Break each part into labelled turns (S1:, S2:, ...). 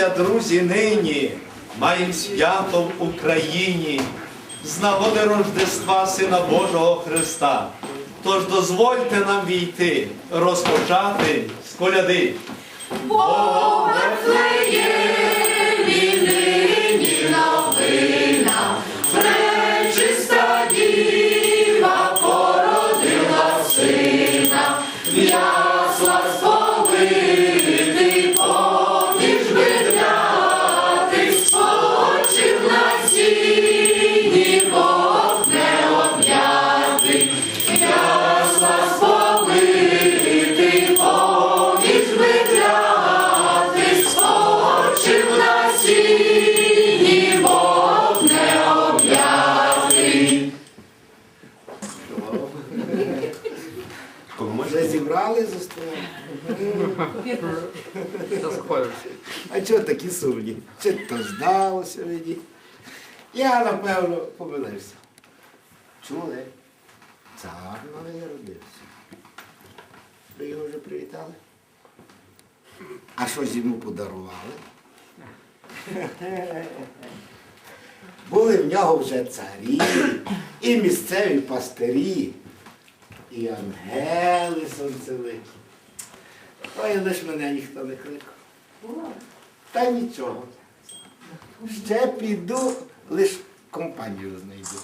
S1: Зійдімся, друзі, нині, маєм свято в Україні, з нагоди Рождества Сина Божого Христа. Тож дозвольте нам війти, розпочати з коляди.
S2: Вже Я, напевно, помилився. Чули? Цар новий родився. Ви його вже привітали? А щось йому подарували? Були в нього вже царі, і місцеві пастирі, і ангели сонцевиті. Ой, лиш мене ніхто не кликав. Та нічого. Ще піду, лиш компанію знайду.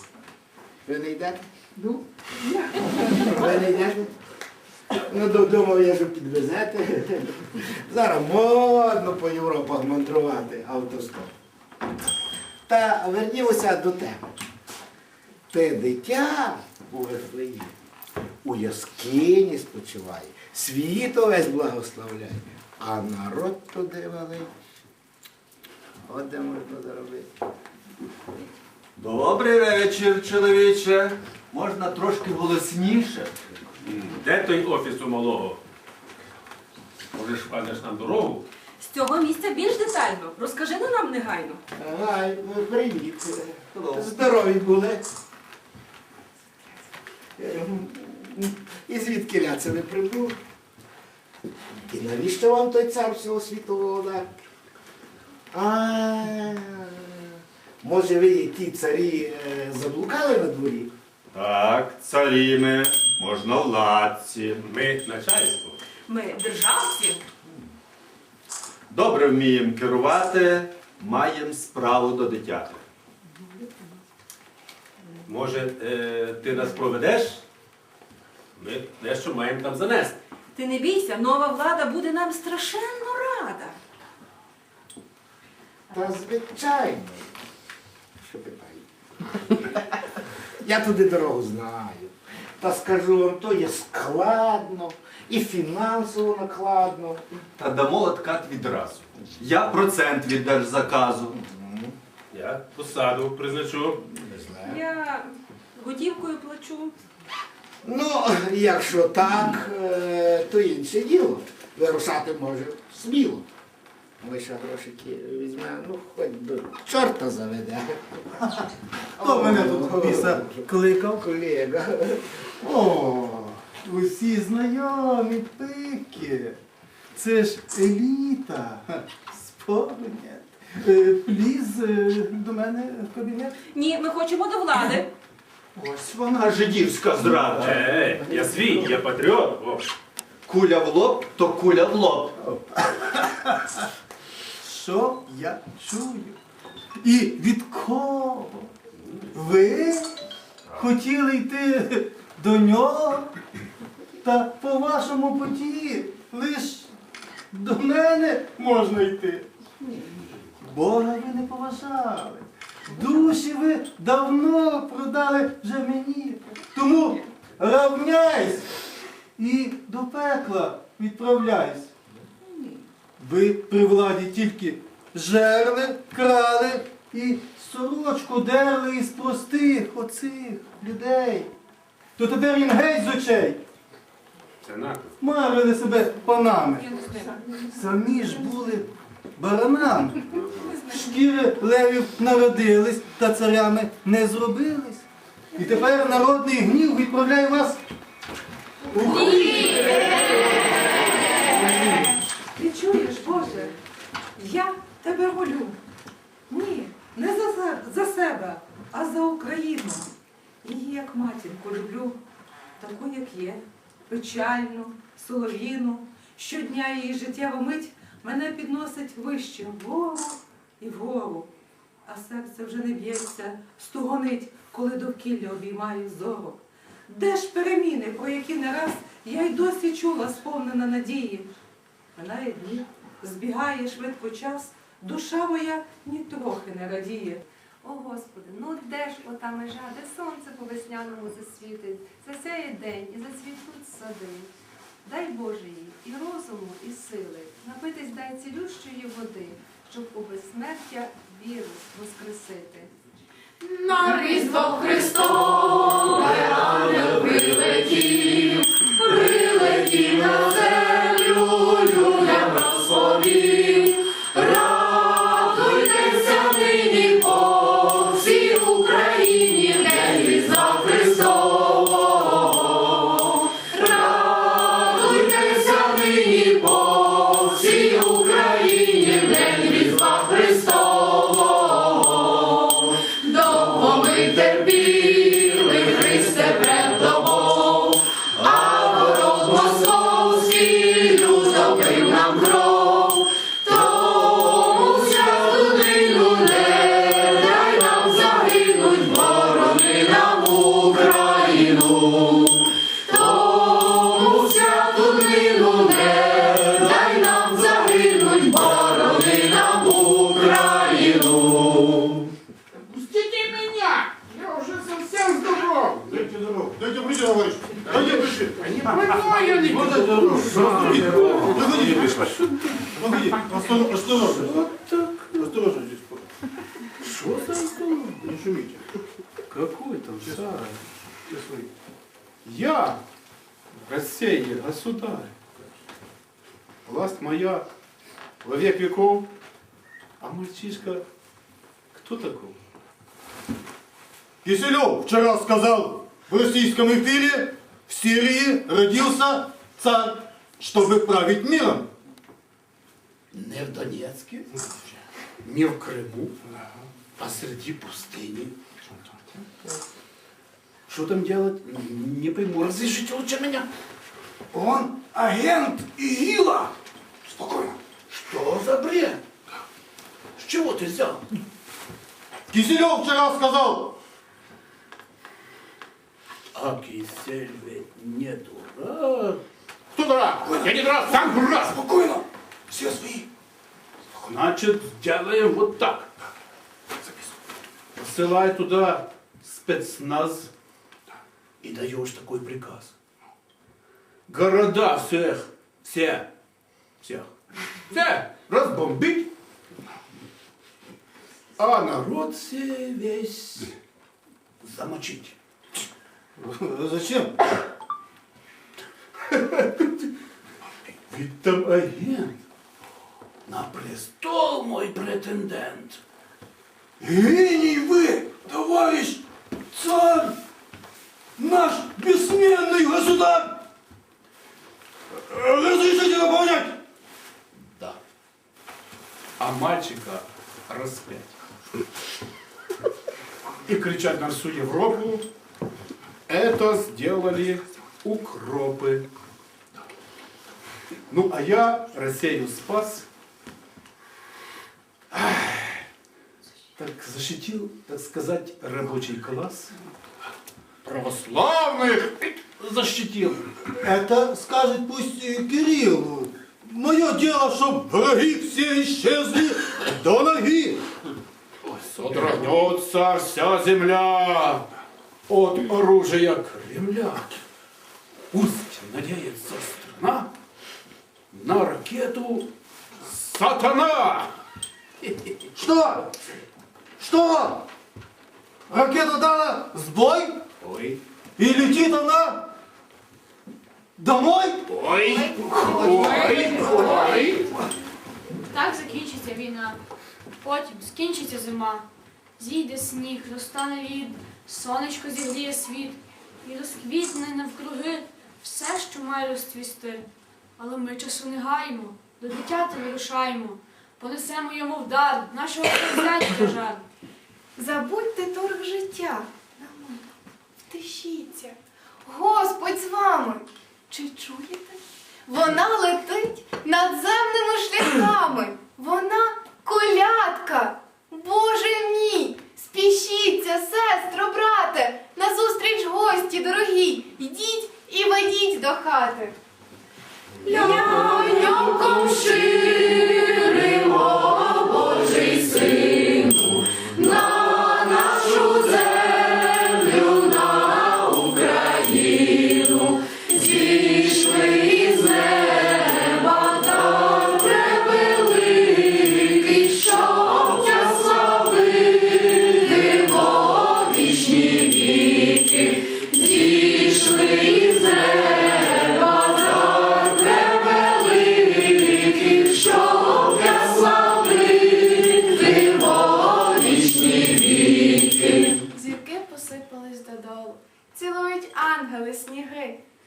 S2: Ви не йдете? Ну. Ви не йдете? Ну, додому ви вже підвезете. Зараз модно по Європах мандрувати автостоп. Та вернімося до теми. Те дитя у Вифлеємі у яскині спочиває, світ увесь благословляє, а народ туди великий. От де можна заробити.
S1: Добрий вечір, чоловіче. Можна трошки голосніше.
S3: Де той офіс у малого? Може, шпанеш нам дорогу?
S4: З цього місця більш детально. Розкажи на нам негайно.
S2: Ай, ви привіт. Здорові були. І звідки це ви прибув? І навіщо вам той цар всього світу володар? А, може ви ті царі е, заблукали на дворі?
S3: Так, царі ми, можновладці. Ми начальство.
S4: Ми державці.
S1: Добре вміємо керувати, маємо справу до дитяти.
S3: Може, е, ти нас проведеш? Ми дещо маємо там занести.
S4: Ти не бійся, нова влада буде нам страшенно рада.
S2: Та звичайно. Що питаєте? Я туди дорогу знаю. Та скажу вам, то є складно і фінансово накладно.
S1: Та дамо откат відразу. Я процент від держзаказу.
S3: Я посаду призначу.
S2: Не знаю.
S4: Я готівкою плачу.
S2: Ну, якщо так, е, то інше діло. Вирушати може сміло. Ми ще грошики візьмемо, ну хоч до чорта заведе.
S5: Хто мене тут піса кликав?
S2: Колега.
S5: О, усі знайомі пики. Це ж еліта. Спомнять. Е, Пліз е, до мене в кабінет.
S4: Ні, ми хочемо до влади.
S1: Ось вона жидівська зрада.
S3: Е, я свій, я патріот. О.
S1: Куля в лоб, то куля в лоб.
S5: Що я чую? І від кого? Ви хотіли йти до нього? Та по вашому путі лиш до мене можна йти. Бога ви не поважали. Душі ви давно продали вже мені. Тому равняйся і до пекла відправляйся. Ви при владі тільки жерли, крали і сорочку дерли із простих оцих людей. То тепер їм геть з очей.
S3: Це наклеп.
S5: Марили себе панами. Самі ж були баранами. Шкіри левів народились та царями не зробились. І тепер народний гнів відправляє вас у
S4: чуєш, Боже? Я тебе волю. Ні, не за, за себе, а за Україну. Її як матінку люблю, таку, як є, печальну, солов'їну. Щодня її життєва мить мене підносить вище вгору і вгору. А серце вже не б'ється, стугонить, коли довкілля обіймаю зору. Де ж переміни, про які не раз я й досі чула, сповнена надії? Минає дні, збігає швидко час, душа моя нітрохи не радіє.
S6: О Господи, ну де ж ота межа, де сонце по весняному засвітить, засяє день і зацвітуть сади. Дай Боже їй і розуму, і сили, напитись дай цілющої води, щоб у безсмертя віру воскресити.
S7: На Різдво Христове ангел прилетів, прилетів на
S8: Осторожно. Вот так. Осторожно здесь.
S5: Що за?
S8: Не шумите.
S5: Какой там царь?
S8: Я, Россия, государь. Власть моя во век веков. А мальчишка кто такой? Киселев вчера сказал в российском эфире, в Сирии родился царь, чтобы править миром.
S9: Не в Донецке, не в Криму, а среди пустыни.
S8: Что там делать? Не пойму.
S9: Разрешите лучше меня.
S5: Он агент ИГИЛа!
S9: Спокойно. Что за бред? С чего ты взял?
S8: Киселев вчера сказал,
S9: А Кисель ведь не дурак.
S8: кто дурак? Я не дурак, сам дурак.
S9: Спокойно. Все свои.
S10: Значит, сделаем вот так. Посылай туда спецназ
S9: И даешь такой приказ.
S10: города всех, все, всех, все разбомбить,
S9: А народ все весь замочить.
S8: Зачем?
S9: Ведь там агент. На престол мой претендент.
S5: Гений вы, товарищ царь! Наш бессменный государь! Разрешите выполнять?
S9: Да.
S10: а мальчика распять.
S8: И кричать на всю Европу. Это сделали укропы. Ну, а я Россию спас. Так защитил, так сказать, рабочий класс. Православных защитил.
S5: Это скажет пусть Кириллу. Мое дело, чтоб враги все исчезли до ноги.
S8: Содрогнется вся земля от оружия Кремля.
S9: Пусть надеется страна на ракету
S8: Сатана!
S5: Что? Что? Ракета дала сбой?
S8: Ой,
S5: И летит она домой?
S8: ой, ой, ой.
S7: Так закінчиться війна. Потім скінчиться зима. Зійде сніг, розтане лід, сонечко зігріє світ і розквітне навкруги все, що має розцвісти. Але ми часу не гаємо, до дитяти вирушаємо.
S11: понесемо йому в дар нашого козацька жар.
S7: Забудьте торг життя. Втишіться. Господь з вами. Чи чуєте? Вона летить надземними шляхами. Вона колядка. Боже мій! Спішіться, сестро, брате, назустріч гості дорогі. Йдіть і ведіть до хати. Ляньком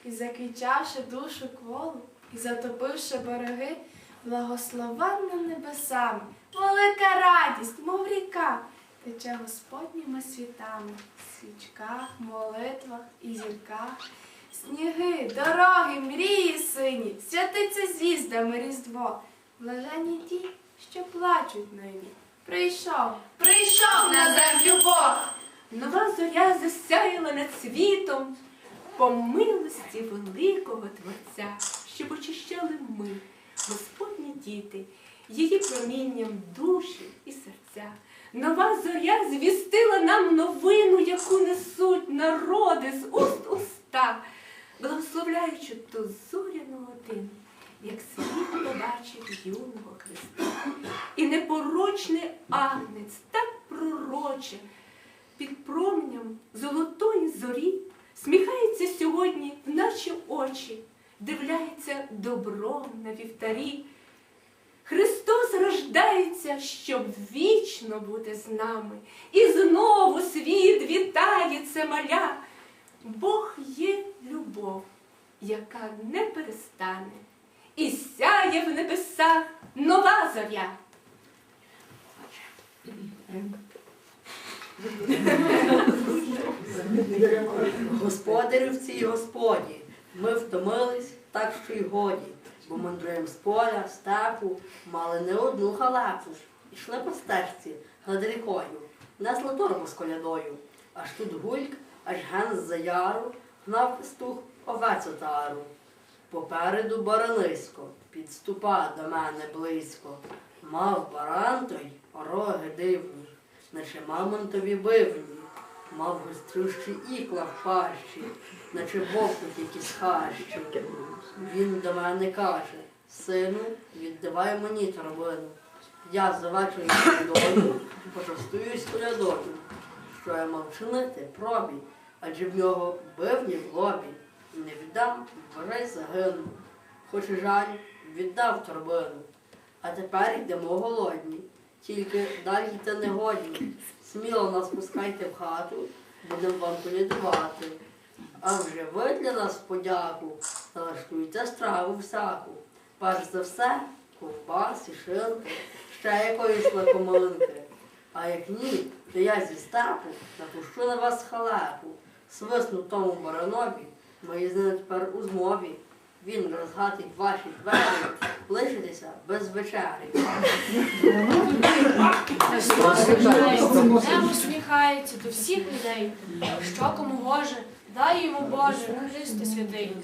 S11: і закричавши душу кволу, і затопивши береги, благословенна небесами, велика радість, мов ріка, тече Господніми світами, в свічках, молитвах і зірках. Сніги, дороги, мрії сині, святиться звіздами Різдво, блаженні ті, що плачуть нині. Прийшов, прийшов на землю Бог.
S12: Нова зоря засяяла над світом по милості великого Творця, щоб очищали ми, Господні діти, її промінням душі і серця. Нова зоря звістила нам новину, яку несуть народи з уст уста, благословляючи ту зоряну годину, як світ побачив юного Христа. І непорочний агнець так пророче під променем золотої зорі сміхається сьогодні в наші очі, дивляється добром на вівтарі. Христос рождається, щоб вічно бути з нами. І знову світ вітає це маля. Бог є любов, яка не перестане, і сяє в небесах нова зоря.
S13: Господарю в цій господі, ми втомились, так що й годі, бо мандруєм з поля, степу, мали не одну халепу. Ішли по стежці над несли торбу з колядою. Аж тут гульк, аж ген з-за яру, гнав пастух овець отару. Попереду баранисько, підступа до мене близько. Мав баран той роги дивні, наче мамонтові бивні. Мав гострющі ікла в пащі, наче бовкнуть якісь хащі. Він до мене каже, сину, віддавай мені торбину. Я за вечором колядою почастуюсь колядою. Що я мав чинити, пробій, адже в нього бивні в лобі. Не віддам, вважай загину. Хоч і жаль, віддав торбину. А тепер йдемо голодні. Тільки далі йти не годні. Сміло нас пускайте в хату, будемо вам колядувати. А вже ви для нас подяку налаштуйте страву всяку. Перш за все, ковбаси, шинки, ще якоїсь лакоминки. А як ні, то я зі степу напущу на вас халепу. Свисну тому баранові, ми з ним тепер у змові. Він розгатить ваші двері, лишитеся без вечері.
S11: Небо сміхається до всіх людей, що кому гоже, дай йому Боже, Христе святий.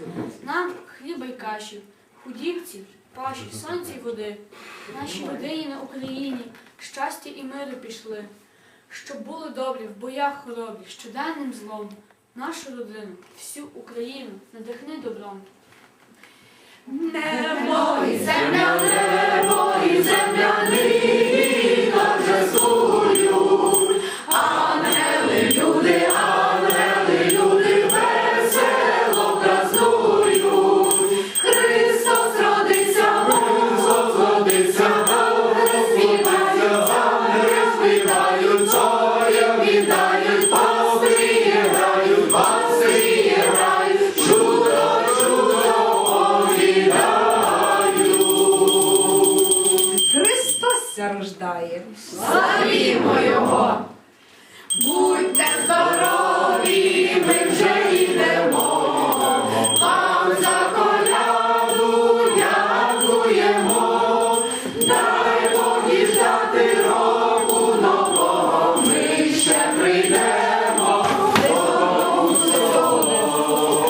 S11: Нам хліба й каші, худівці, паші, сонця й води. Нашій родині на Україні щастя і мири пішли, щоб були добрі в боях хоробрі, щоденним злом. Нашу родину, всю Україну надихни добром.
S12: Небо і
S7: Земля, небо і земля нині Славімо